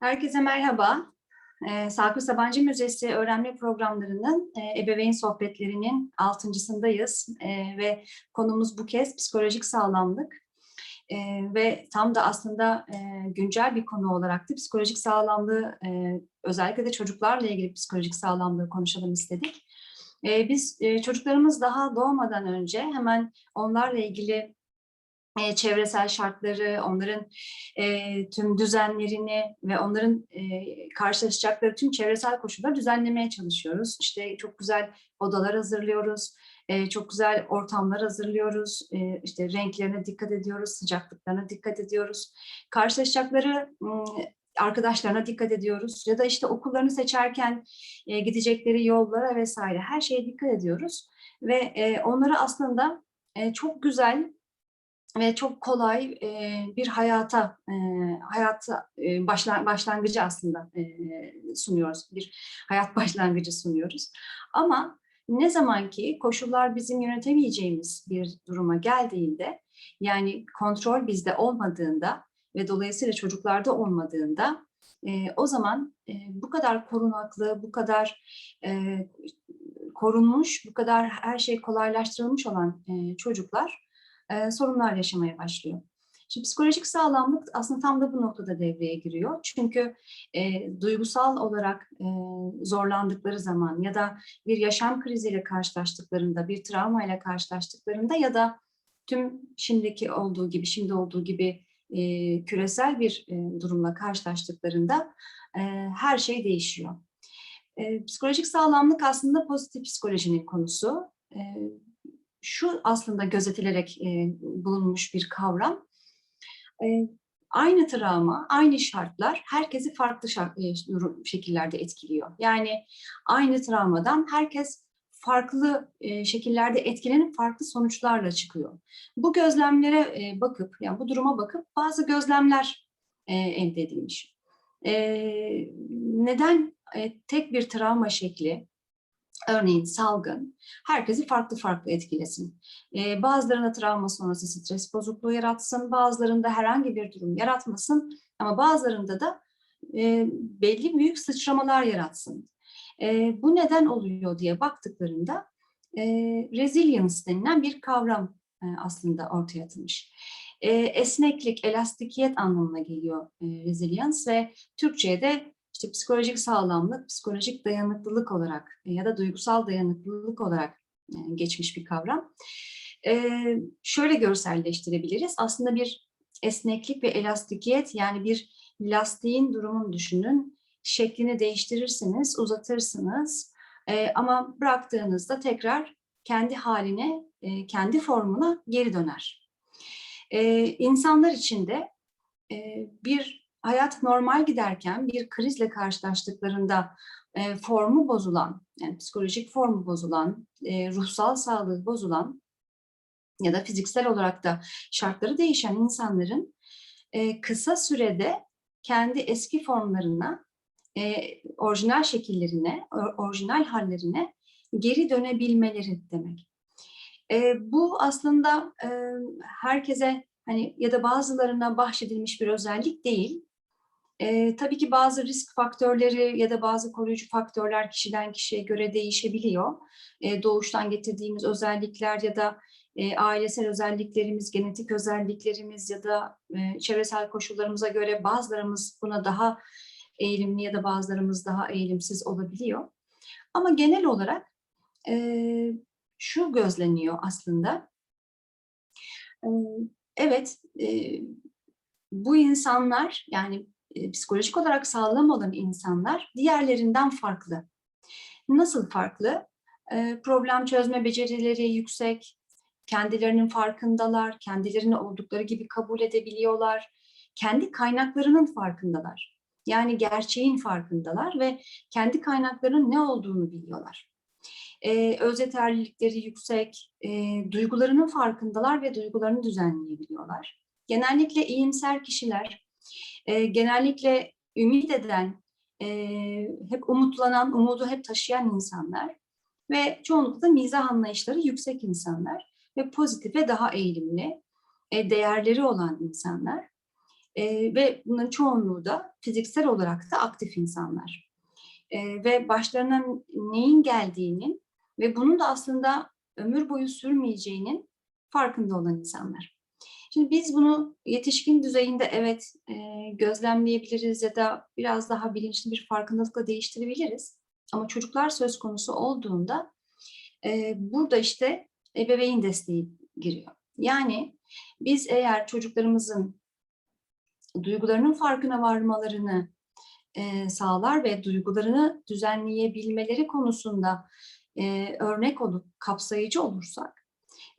Herkese merhaba. Ee, Saklı Sabancı Müzesi öğrenme programlarının e, ebeveyn sohbetlerinin altıncısındayız Ee, ve konumuz bu kez psikolojik sağlamlık Ee, ve tam da aslında e, güncel bir konu olarak da psikolojik sağlamlığı e, özellikle de çocuklarla ilgili psikolojik sağlamlığı konuşalım istedik. Ee, biz e, çocuklarımız daha doğmadan önce hemen onlarla ilgili e, çevresel şartları, onların e, tüm düzenlerini ve onların e, karşılaşacakları tüm çevresel koşulları düzenlemeye çalışıyoruz. İşte çok güzel odalar hazırlıyoruz, e, çok güzel ortamlar hazırlıyoruz, e, işte renklerine dikkat ediyoruz, sıcaklıklarına dikkat ediyoruz. Karşılaşacakları ım, arkadaşlarına dikkat ediyoruz ya da işte okullarını seçerken e, gidecekleri yollara vesaire her şeye dikkat ediyoruz ve e, onları aslında e, çok güzel ve çok kolay e, bir hayata e, hayata e, başla, başlangıcı aslında e, sunuyoruz. Bir hayat başlangıcı sunuyoruz. Ama ne zaman ki koşullar bizim yönetemeyeceğimiz bir duruma geldiğinde yani kontrol bizde olmadığında ve dolayısıyla çocuklarda olmadığında e, o zaman e, bu kadar korunaklı, bu kadar e, korunmuş, bu kadar her şey kolaylaştırılmış olan e, çocuklar e, sorunlar yaşamaya başlıyor. Şimdi psikolojik sağlamlık aslında tam da bu noktada devreye giriyor. Çünkü e, duygusal olarak e, zorlandıkları zaman ya da bir yaşam kriziyle karşılaştıklarında, bir travmayla karşılaştıklarında ya da tüm şimdiki olduğu gibi, şimdi olduğu gibi e, küresel bir e, durumla karşılaştıklarında e, her şey değişiyor. E, psikolojik sağlamlık aslında pozitif psikolojinin konusu. E, şu aslında gözetilerek e, bulunmuş bir kavram. E, aynı travma, aynı şartlar herkesi farklı şart, e, şekillerde etkiliyor. Yani aynı travmadan herkes farklı e, şekillerde etkilenip farklı sonuçlarla çıkıyor. Bu gözlemlere e, bakıp, yani bu duruma bakıp bazı gözlemler e, elde edilmiş. E, neden e, tek bir travma şekli örneğin salgın herkesi farklı farklı etkilesin. Ee, bazılarında travma sonrası stres bozukluğu yaratsın, bazılarında herhangi bir durum yaratmasın ama bazılarında da e, belli büyük sıçramalar yaratsın. E, bu neden oluyor diye baktıklarında e, resilience denilen bir kavram e, aslında ortaya atılmış. E, esneklik, elastikiyet anlamına geliyor e, resilience ve Türkçe'ye de işte psikolojik sağlamlık, psikolojik dayanıklılık olarak ya da duygusal dayanıklılık olarak e, geçmiş bir kavram. Ee, şöyle görselleştirebiliriz. Aslında bir esneklik ve elastikiyet yani bir lastiğin durumunu düşünün. Şeklini değiştirirsiniz, uzatırsınız ama bıraktığınızda tekrar kendi haline, e, kendi formuna geri döner. Ee, insanlar için de e, bir hayat normal giderken bir krizle karşılaştıklarında e, formu bozulan, yani psikolojik formu bozulan, e, ruhsal sağlığı bozulan ya da fiziksel olarak da şartları değişen insanların e, kısa sürede kendi eski formlarına, e, orijinal şekillerine, orijinal hallerine geri dönebilmeleri demek. E, bu aslında e, herkese hani ya da bazılarına bahşedilmiş bir özellik değil. E, tabii ki bazı risk faktörleri ya da bazı koruyucu faktörler kişiden kişiye göre değişebiliyor. E, doğuştan getirdiğimiz özellikler ya da e, ailesel özelliklerimiz, genetik özelliklerimiz ya da e, çevresel koşullarımıza göre bazılarımız buna daha eğilimli ya da bazılarımız daha eğilimsiz olabiliyor. Ama genel olarak e, şu gözleniyor aslında. E, evet, e, bu insanlar yani psikolojik olarak sağlam olan insanlar diğerlerinden farklı. Nasıl farklı? E, problem çözme becerileri yüksek, kendilerinin farkındalar, kendilerini oldukları gibi kabul edebiliyorlar, kendi kaynaklarının farkındalar. Yani gerçeğin farkındalar ve kendi kaynaklarının ne olduğunu biliyorlar. Ee, öz yeterlilikleri yüksek, e, duygularının farkındalar ve duygularını düzenleyebiliyorlar. Genellikle iyimser kişiler e, genellikle ümit eden, e, hep umutlanan, umudu hep taşıyan insanlar ve çoğunlukla mizah anlayışları yüksek insanlar ve pozitife daha eğilimli, e, değerleri olan insanlar. E, ve bunların çoğunluğu da fiziksel olarak da aktif insanlar. E, ve başlarına neyin geldiğinin ve bunun da aslında ömür boyu sürmeyeceğinin farkında olan insanlar. Şimdi biz bunu yetişkin düzeyinde evet e, gözlemleyebiliriz ya da biraz daha bilinçli bir farkındalıkla değiştirebiliriz. Ama çocuklar söz konusu olduğunda e, burada işte ebeveyn desteği giriyor. Yani biz eğer çocuklarımızın duygularının farkına varmalarını e, sağlar ve duygularını düzenleyebilmeleri konusunda e, örnek olup kapsayıcı olursak,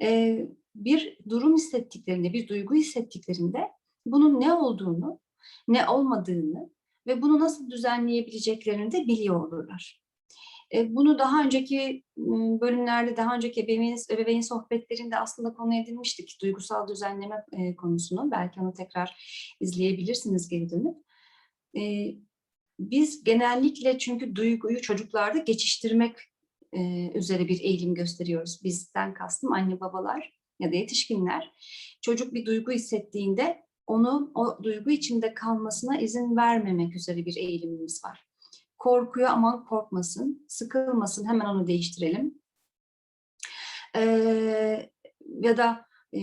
e, bir durum hissettiklerinde, bir duygu hissettiklerinde bunun ne olduğunu, ne olmadığını ve bunu nasıl düzenleyebileceklerini de biliyor olurlar. E, bunu daha önceki bölümlerde, daha önceki ebeveyn, ebeveyn sohbetlerinde aslında konu edinmiştik. Duygusal düzenleme e, konusunu. Belki onu tekrar izleyebilirsiniz geri dönüp. E, biz genellikle çünkü duyguyu çocuklarda geçiştirmek üzere bir eğilim gösteriyoruz. Bizden kastım anne babalar ya da yetişkinler. Çocuk bir duygu hissettiğinde onun o duygu içinde kalmasına izin vermemek üzere bir eğilimimiz var. Korkuyor aman korkmasın, sıkılmasın hemen onu değiştirelim. Ee, ya da e,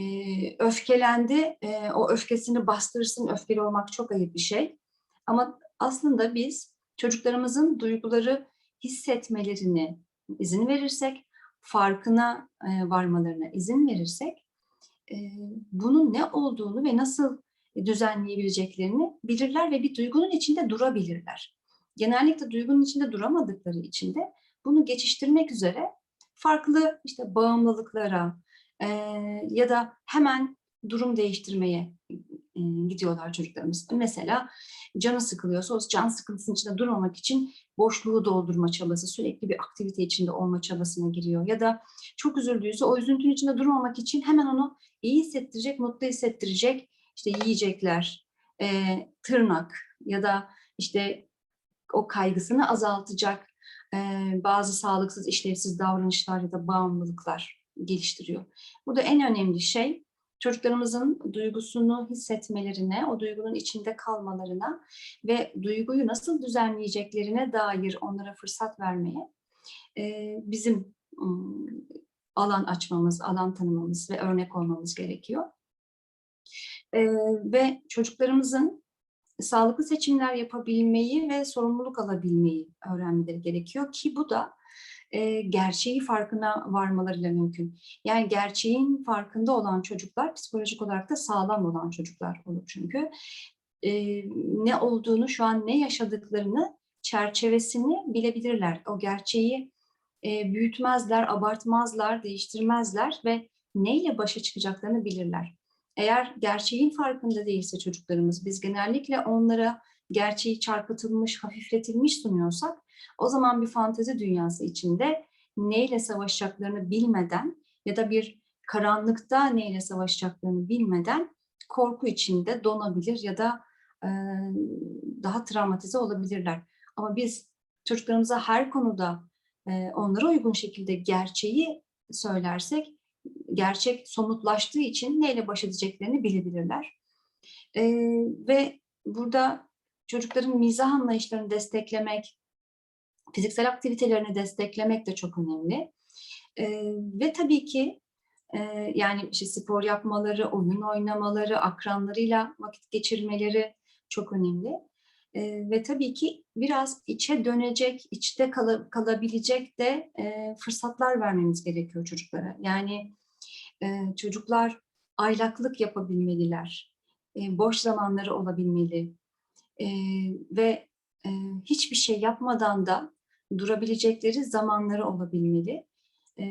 öfkelendi, e, o öfkesini bastırsın, öfkeli olmak çok ayıp bir şey. Ama aslında biz çocuklarımızın duyguları hissetmelerini izin verirsek, farkına e, varmalarına izin verirsek, e, bunun ne olduğunu ve nasıl düzenleyebileceklerini bilirler ve bir duygunun içinde durabilirler. Genellikle duygunun içinde duramadıkları için de bunu geçiştirmek üzere farklı işte bağımlılıklara e, ya da hemen durum değiştirmeye gidiyorlar çocuklarımız. Mesela canı sıkılıyorsa o can sıkıntısının içinde durmamak için boşluğu doldurma çabası, sürekli bir aktivite içinde olma çabasına giriyor. Ya da çok üzüldüyse o üzüntünün içinde durmamak için hemen onu iyi hissettirecek, mutlu hissettirecek işte yiyecekler, e, tırnak ya da işte o kaygısını azaltacak e, bazı sağlıksız, işlevsiz davranışlar ya da bağımlılıklar geliştiriyor. Burada en önemli şey çocuklarımızın duygusunu hissetmelerine, o duygunun içinde kalmalarına ve duyguyu nasıl düzenleyeceklerine dair onlara fırsat vermeye e, bizim alan açmamız, alan tanımamız ve örnek olmamız gerekiyor. E, ve çocuklarımızın sağlıklı seçimler yapabilmeyi ve sorumluluk alabilmeyi öğrenmeleri gerekiyor ki bu da e, gerçeği farkına varmalarıyla mümkün. Yani gerçeğin farkında olan çocuklar psikolojik olarak da sağlam olan çocuklar olur çünkü. E, ne olduğunu, şu an ne yaşadıklarını, çerçevesini bilebilirler. O gerçeği e, büyütmezler, abartmazlar, değiştirmezler ve neyle başa çıkacaklarını bilirler. Eğer gerçeğin farkında değilse çocuklarımız, biz genellikle onlara gerçeği çarpıtılmış, hafifletilmiş sunuyorsak o zaman bir fantezi dünyası içinde neyle savaşacaklarını bilmeden ya da bir karanlıkta neyle savaşacaklarını bilmeden korku içinde donabilir ya da e, daha travmatize olabilirler. Ama biz çocuklarımıza her konuda e, onlara uygun şekilde gerçeği söylersek gerçek somutlaştığı için neyle baş edeceklerini bilebilirler. E, ve burada çocukların mizah anlayışlarını desteklemek, fiziksel aktivitelerini desteklemek de çok önemli. E, ve tabii ki e, yani işte spor yapmaları, oyun oynamaları, akranlarıyla vakit geçirmeleri çok önemli. E, ve tabii ki biraz içe dönecek, içte kal kalabilecek de e, fırsatlar vermemiz gerekiyor çocuklara. Yani e, çocuklar aylaklık yapabilmeliler, e, boş zamanları olabilmeli e, ve e, hiçbir şey yapmadan da durabilecekleri zamanları olabilmeli. E,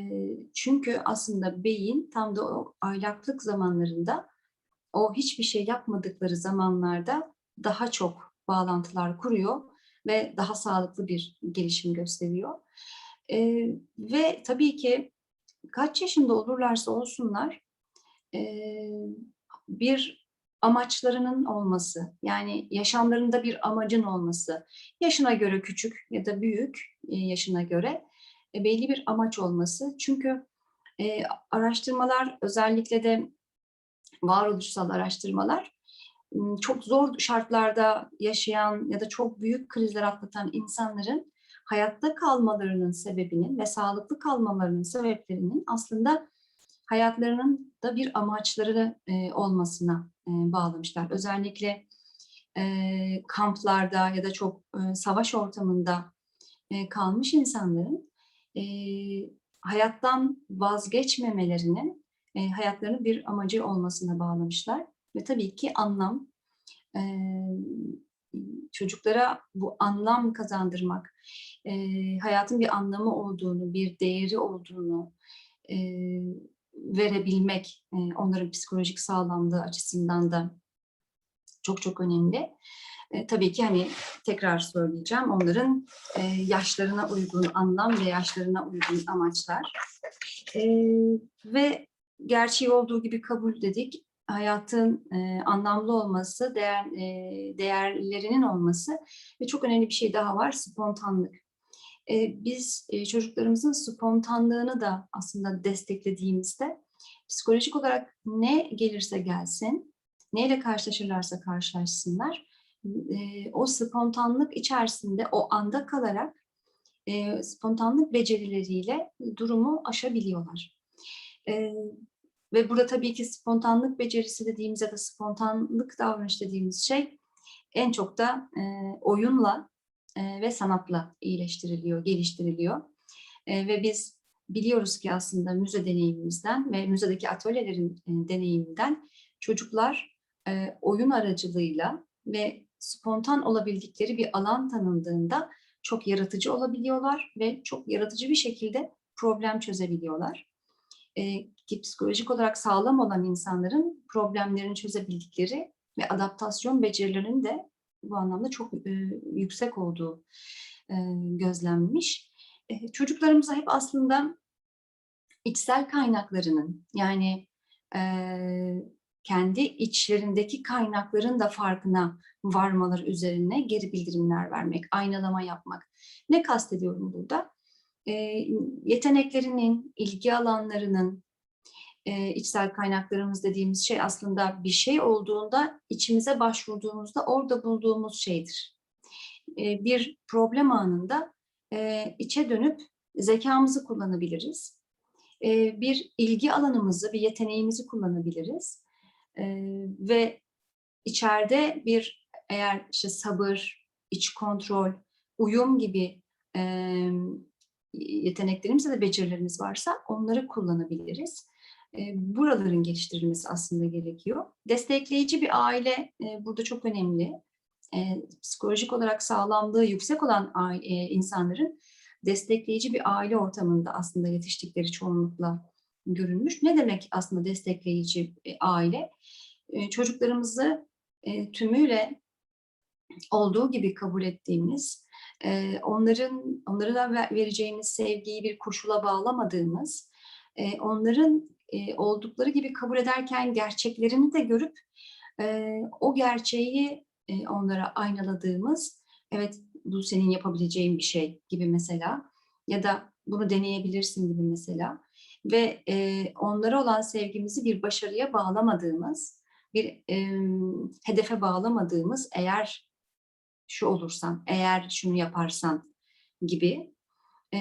çünkü aslında beyin tam da o aylaklık zamanlarında o hiçbir şey yapmadıkları zamanlarda daha çok bağlantılar kuruyor ve daha sağlıklı bir gelişim gösteriyor. E, ve tabii ki kaç yaşında olurlarsa olsunlar e, bir amaçlarının olması, yani yaşamlarında bir amacın olması, yaşına göre küçük ya da büyük e, yaşına göre e, belli bir amaç olması. Çünkü e, araştırmalar özellikle de varoluşsal araştırmalar çok zor şartlarda yaşayan ya da çok büyük krizler atlatan insanların hayatta kalmalarının sebebinin ve sağlıklı kalmalarının sebeplerinin aslında hayatlarının da bir amaçları e, olmasına e, bağlamışlar. Özellikle e, kamplarda ya da çok e, savaş ortamında e, kalmış insanların e, hayattan vazgeçmemelerinin e, hayatlarının bir amacı olmasına bağlamışlar. Ve tabii ki anlam, e, çocuklara bu anlam kazandırmak, e, hayatın bir anlamı olduğunu, bir değeri olduğunu e, verebilmek, e, onların psikolojik sağlamlığı açısından da çok çok önemli. E, tabii ki hani tekrar söyleyeceğim onların e, yaşlarına uygun anlam ve yaşlarına uygun amaçlar. Ve gerçeği olduğu gibi kabul dedik. Hayatın e, anlamlı olması, değer, e, değerlerinin olması ve çok önemli bir şey daha var, spontanlık. E, biz e, çocuklarımızın spontanlığını da aslında desteklediğimizde psikolojik olarak ne gelirse gelsin, neyle karşılaşırlarsa karşılaşsınlar, e, o spontanlık içerisinde o anda kalarak spontanlık becerileriyle durumu aşabiliyorlar. Ve burada tabii ki spontanlık becerisi dediğimiz ya da spontanlık davranış dediğimiz şey en çok da oyunla e, ve sanatla iyileştiriliyor, geliştiriliyor. E, ve biz biliyoruz ki aslında müze deneyimimizden ve müzedeki atölyelerin e, deneyiminden çocuklar oyun aracılığıyla ve spontan olabildikleri bir alan tanındığında çok yaratıcı olabiliyorlar ve çok yaratıcı bir şekilde problem çözebiliyorlar. E, psikolojik olarak sağlam olan insanların problemlerini çözebildikleri ve adaptasyon becerilerinin de bu anlamda çok e, yüksek olduğu e, gözlenmiş. E, çocuklarımıza hep aslında içsel kaynaklarının yani e, kendi içlerindeki kaynakların da farkına varmaları üzerine geri bildirimler vermek, aynalama yapmak. Ne kastediyorum burada? E, yeteneklerinin, ilgi alanlarının, e, içsel kaynaklarımız dediğimiz şey aslında bir şey olduğunda içimize başvurduğumuzda orada bulduğumuz şeydir. E, bir problem anında e, içe dönüp zekamızı kullanabiliriz. E, bir ilgi alanımızı, bir yeteneğimizi kullanabiliriz. E, ve içeride bir eğer işte sabır, iç kontrol, uyum gibi e, yeteneklerimiz ya da becerilerimiz varsa onları kullanabiliriz buraların geliştirilmesi aslında gerekiyor. Destekleyici bir aile burada çok önemli. Psikolojik olarak sağlamlığı yüksek olan insanların destekleyici bir aile ortamında aslında yetiştikleri çoğunlukla görülmüş. Ne demek aslında destekleyici aile? Çocuklarımızı tümüyle olduğu gibi kabul ettiğimiz, onların onlara vereceğimiz sevgiyi bir koşula bağlamadığımız, onların e, oldukları gibi kabul ederken gerçeklerini de görüp e, o gerçeği e, onlara aynaladığımız, evet bu senin yapabileceğin bir şey gibi mesela ya da bunu deneyebilirsin gibi mesela ve e, onlara olan sevgimizi bir başarıya bağlamadığımız, bir e, hedefe bağlamadığımız eğer şu olursan, eğer şunu yaparsan gibi e,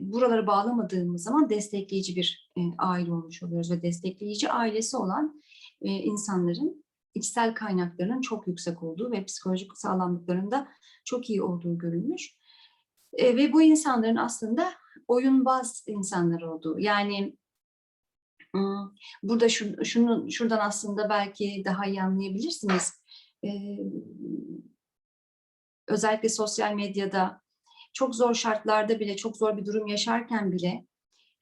buraları bağlamadığımız zaman destekleyici bir aile olmuş oluyoruz ve destekleyici ailesi olan insanların içsel kaynaklarının çok yüksek olduğu ve psikolojik sağlamlıklarında çok iyi olduğu görülmüş. ve bu insanların aslında oyunbaz insanlar olduğu. Yani burada şu, şunu şuradan aslında belki daha iyi anlayabilirsiniz. özellikle sosyal medyada çok zor şartlarda bile, çok zor bir durum yaşarken bile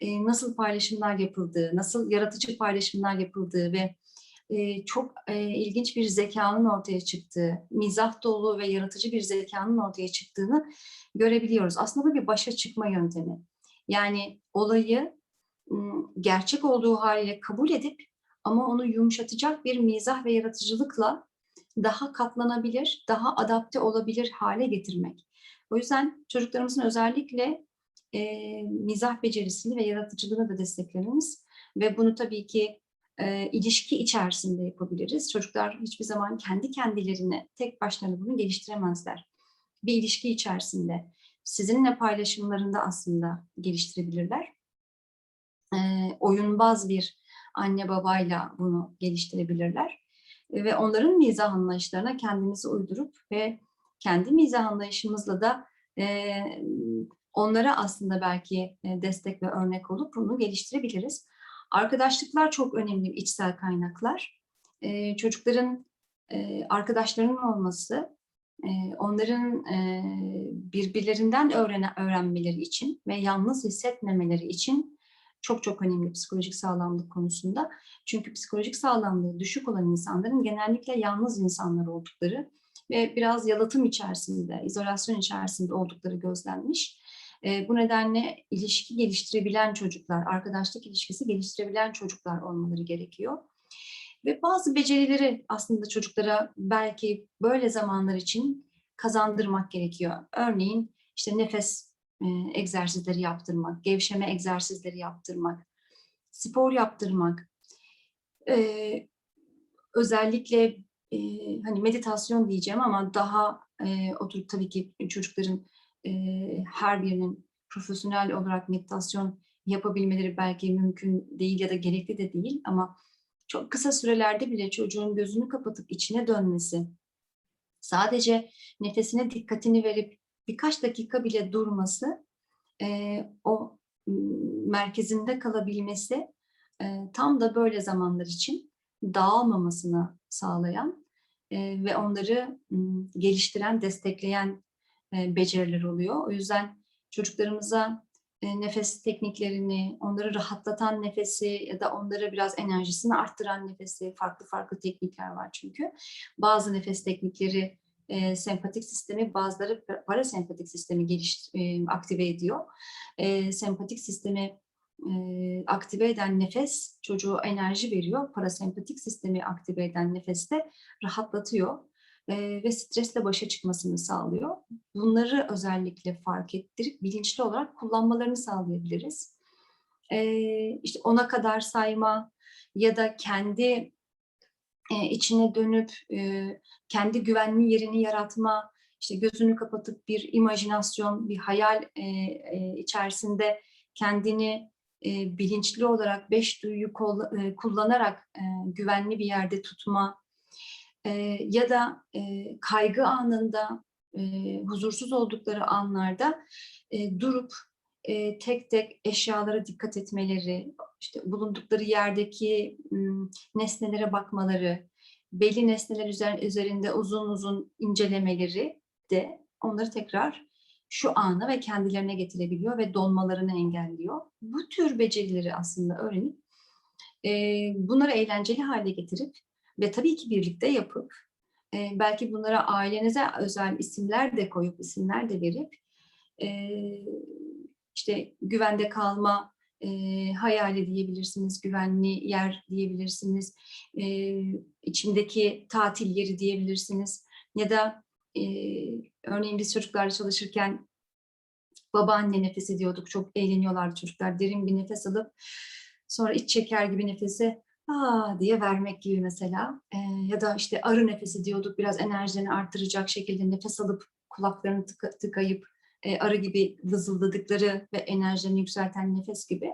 e, nasıl paylaşımlar yapıldığı, nasıl yaratıcı paylaşımlar yapıldığı ve e, çok e, ilginç bir zekanın ortaya çıktığı, mizah dolu ve yaratıcı bir zekanın ortaya çıktığını görebiliyoruz. Aslında bu bir başa çıkma yöntemi. Yani olayı gerçek olduğu haliyle kabul edip ama onu yumuşatacak bir mizah ve yaratıcılıkla daha katlanabilir, daha adapte olabilir hale getirmek. O yüzden çocuklarımızın özellikle e, mizah becerisini ve yaratıcılığını da desteklememiz ve bunu tabii ki e, ilişki içerisinde yapabiliriz. Çocuklar hiçbir zaman kendi kendilerine tek başlarına bunu geliştiremezler. Bir ilişki içerisinde sizinle paylaşımlarında aslında geliştirebilirler. E, oyunbaz bir anne babayla bunu geliştirebilirler. E, ve onların mizah anlayışlarına kendimizi uydurup ve kendi mizah anlayışımızla da e, onlara aslında belki destek ve örnek olup bunu geliştirebiliriz. Arkadaşlıklar çok önemli içsel kaynaklar. E, çocukların e, arkadaşlarının olması, e, onların e, birbirlerinden öğren öğrenmeleri için ve yalnız hissetmemeleri için çok çok önemli psikolojik sağlamlık konusunda. Çünkü psikolojik sağlamlığı düşük olan insanların genellikle yalnız insanlar oldukları ve biraz yalıtım içerisinde, izolasyon içerisinde oldukları gözlenmiş. E, bu nedenle ilişki geliştirebilen çocuklar, arkadaşlık ilişkisi geliştirebilen çocuklar olmaları gerekiyor. Ve bazı becerileri aslında çocuklara belki böyle zamanlar için kazandırmak gerekiyor. Örneğin işte nefes e, egzersizleri yaptırmak, gevşeme egzersizleri yaptırmak, spor yaptırmak, e, özellikle hani meditasyon diyeceğim ama daha e, oturup tabii ki çocukların e, her birinin profesyonel olarak meditasyon yapabilmeleri belki mümkün değil ya da gerekli de değil ama çok kısa sürelerde bile çocuğun gözünü kapatıp içine dönmesi, sadece nefesine dikkatini verip birkaç dakika bile durması, e, o merkezinde kalabilmesi e, tam da böyle zamanlar için dağılmamasını sağlayan e, ve onları geliştiren, destekleyen e, beceriler oluyor. O yüzden çocuklarımıza e, nefes tekniklerini, onları rahatlatan nefesi ya da onlara biraz enerjisini arttıran nefesi, farklı farklı teknikler var çünkü. Bazı nefes teknikleri e, sempatik sistemi, bazıları parasempatik sistemi geliş, e, aktive ediyor. E, sempatik sistemi aktive eden nefes çocuğu enerji veriyor. Parasempatik sistemi aktive eden nefes de rahatlatıyor ve stresle başa çıkmasını sağlıyor. Bunları özellikle fark ettirip bilinçli olarak kullanmalarını sağlayabiliriz. E, işte ona kadar sayma ya da kendi içine dönüp kendi güvenli yerini yaratma, işte gözünü kapatıp bir imajinasyon, bir hayal içerisinde kendini e, bilinçli olarak beş duyuyu e, kullanarak e, güvenli bir yerde tutma ya da kaygı anında, huzursuz oldukları anlarda durup tek tek eşyalara dikkat etmeleri, işte bulundukları yerdeki nesnelere bakmaları, belli nesneler üzer, üzerinde uzun uzun incelemeleri de onları tekrar şu ana ve kendilerine getirebiliyor ve donmalarını engelliyor. Bu tür becerileri aslında öğrenip e, bunları eğlenceli hale getirip ve tabii ki birlikte yapıp e, belki bunlara ailenize özel isimler de koyup isimler de verip e, işte güvende kalma e, hayali diyebilirsiniz, güvenli yer diyebilirsiniz, e, içindeki tatil yeri diyebilirsiniz ya da e, örneğin biz çocuklarla çalışırken babaanne nefesi diyorduk, çok eğleniyorlardı çocuklar, derin bir nefes alıp sonra iç çeker gibi nefesi aa! diye vermek gibi mesela. E, ya da işte arı nefesi diyorduk, biraz enerjilerini arttıracak şekilde nefes alıp kulaklarını tıka, tıkayıp e, arı gibi vızıldadıkları ve enerjilerini yükselten nefes gibi.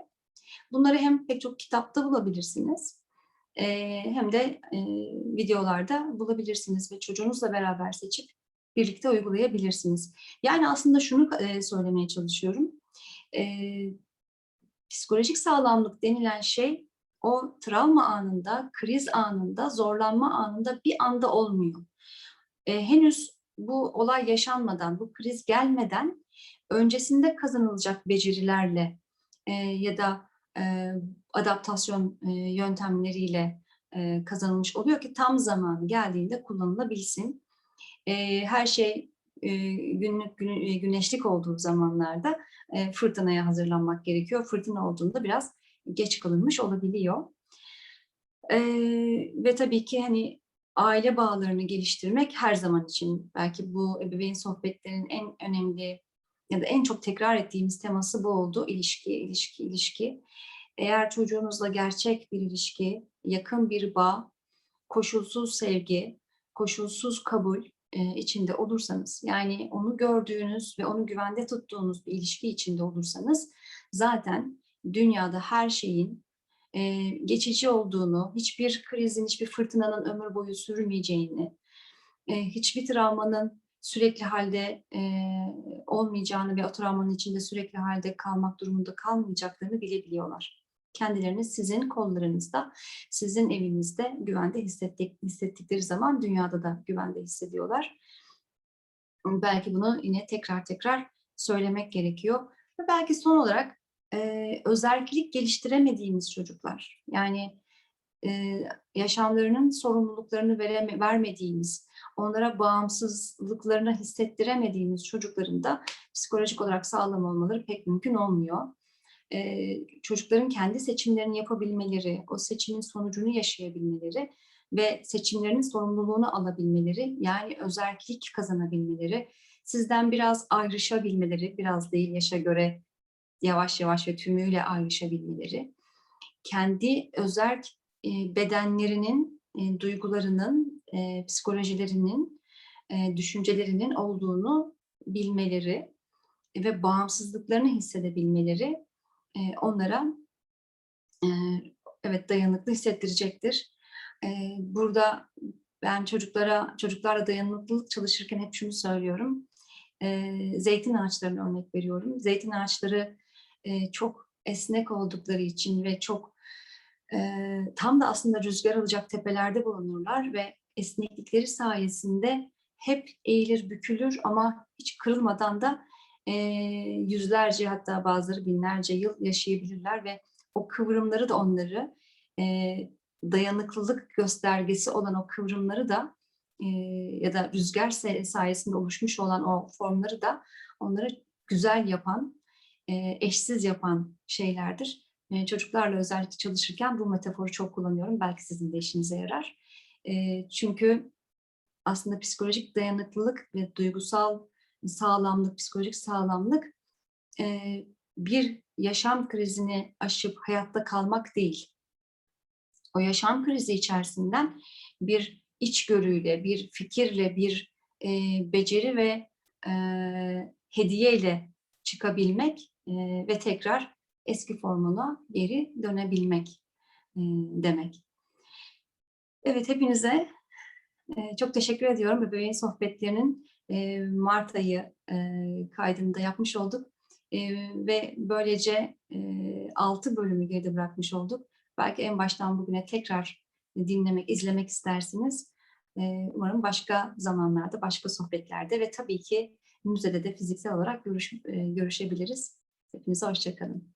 Bunları hem pek çok kitapta bulabilirsiniz e, hem de e, videolarda bulabilirsiniz ve çocuğunuzla beraber seçip birlikte uygulayabilirsiniz. Yani aslında şunu e, söylemeye çalışıyorum. E, psikolojik sağlamlık denilen şey o travma anında, kriz anında, zorlanma anında bir anda olmuyor. E, henüz bu olay yaşanmadan, bu kriz gelmeden öncesinde kazanılacak becerilerle ya da adaptasyon yöntemleriyle kazanılmış oluyor ki tam zaman geldiğinde kullanılabilsin. E, her şey e, günlük gün, güneşlik olduğu zamanlarda e, fırtınaya hazırlanmak gerekiyor. Fırtına olduğunda biraz geç kalınmış olabiliyor. E, ve tabii ki hani aile bağlarını geliştirmek her zaman için belki bu ebeveyn sohbetlerinin en önemli ya da en çok tekrar ettiğimiz teması bu oldu. İlişki, ilişki, ilişki. Eğer çocuğunuzla gerçek bir ilişki, yakın bir bağ, koşulsuz sevgi, koşulsuz kabul içinde olursanız, yani onu gördüğünüz ve onu güvende tuttuğunuz bir ilişki içinde olursanız, zaten dünyada her şeyin geçici olduğunu, hiçbir krizin, hiçbir fırtınanın ömür boyu sürmeyeceğini, hiçbir travmanın sürekli halde olmayacağını ve o travmanın içinde sürekli halde kalmak durumunda kalmayacaklarını bilebiliyorlar. Kendilerini sizin kollarınızda, sizin evinizde güvende hissettik, hissettikleri zaman dünyada da güvende hissediyorlar. Belki bunu yine tekrar tekrar söylemek gerekiyor. Ve belki son olarak e, özellik geliştiremediğimiz çocuklar, yani e, yaşamlarının sorumluluklarını vereme, vermediğimiz, onlara bağımsızlıklarını hissettiremediğimiz çocukların da psikolojik olarak sağlam olmaları pek mümkün olmuyor. Ee, çocukların kendi seçimlerini yapabilmeleri, o seçimin sonucunu yaşayabilmeleri ve seçimlerinin sorumluluğunu alabilmeleri, yani özellik kazanabilmeleri, sizden biraz ayrışabilmeleri, biraz değil yaşa göre yavaş yavaş ve tümüyle ayrışabilmeleri, kendi özel bedenlerinin, duygularının, psikolojilerinin, düşüncelerinin olduğunu bilmeleri ve bağımsızlıklarını hissedebilmeleri onlara evet dayanıklı hissettirecektir. Burada ben çocuklara, çocuklarla dayanıklılık çalışırken hep şunu söylüyorum. Zeytin ağaçlarına örnek veriyorum. Zeytin ağaçları çok esnek oldukları için ve çok tam da aslında rüzgar alacak tepelerde bulunurlar ve esneklikleri sayesinde hep eğilir bükülür ama hiç kırılmadan da e, yüzlerce hatta bazıları binlerce yıl yaşayabilirler ve o kıvrımları da onları e, dayanıklılık göstergesi olan o kıvrımları da e, ya da rüzgar sayesinde oluşmuş olan o formları da onları güzel yapan, e, eşsiz yapan şeylerdir. Çocuklarla özellikle çalışırken bu metaforu çok kullanıyorum. Belki sizin de işinize yarar. Çünkü aslında psikolojik dayanıklılık ve duygusal sağlamlık, psikolojik sağlamlık e, bir yaşam krizini aşıp hayatta kalmak değil. O yaşam krizi içerisinden bir içgörüyle, bir fikirle, bir e, beceri ve e, hediyeyle çıkabilmek e, ve tekrar eski formuna geri dönebilmek e, demek. Evet, hepinize e, çok teşekkür ediyorum. Bebeğin sohbetlerinin Mart ayı kaydını da yapmış olduk. Ve böylece e, 6 bölümü geride bırakmış olduk. Belki en baştan bugüne tekrar dinlemek, izlemek istersiniz. Umarım başka zamanlarda, başka sohbetlerde ve tabii ki müzede de fiziksel olarak görüş, görüşebiliriz. Hepinize hoşçakalın.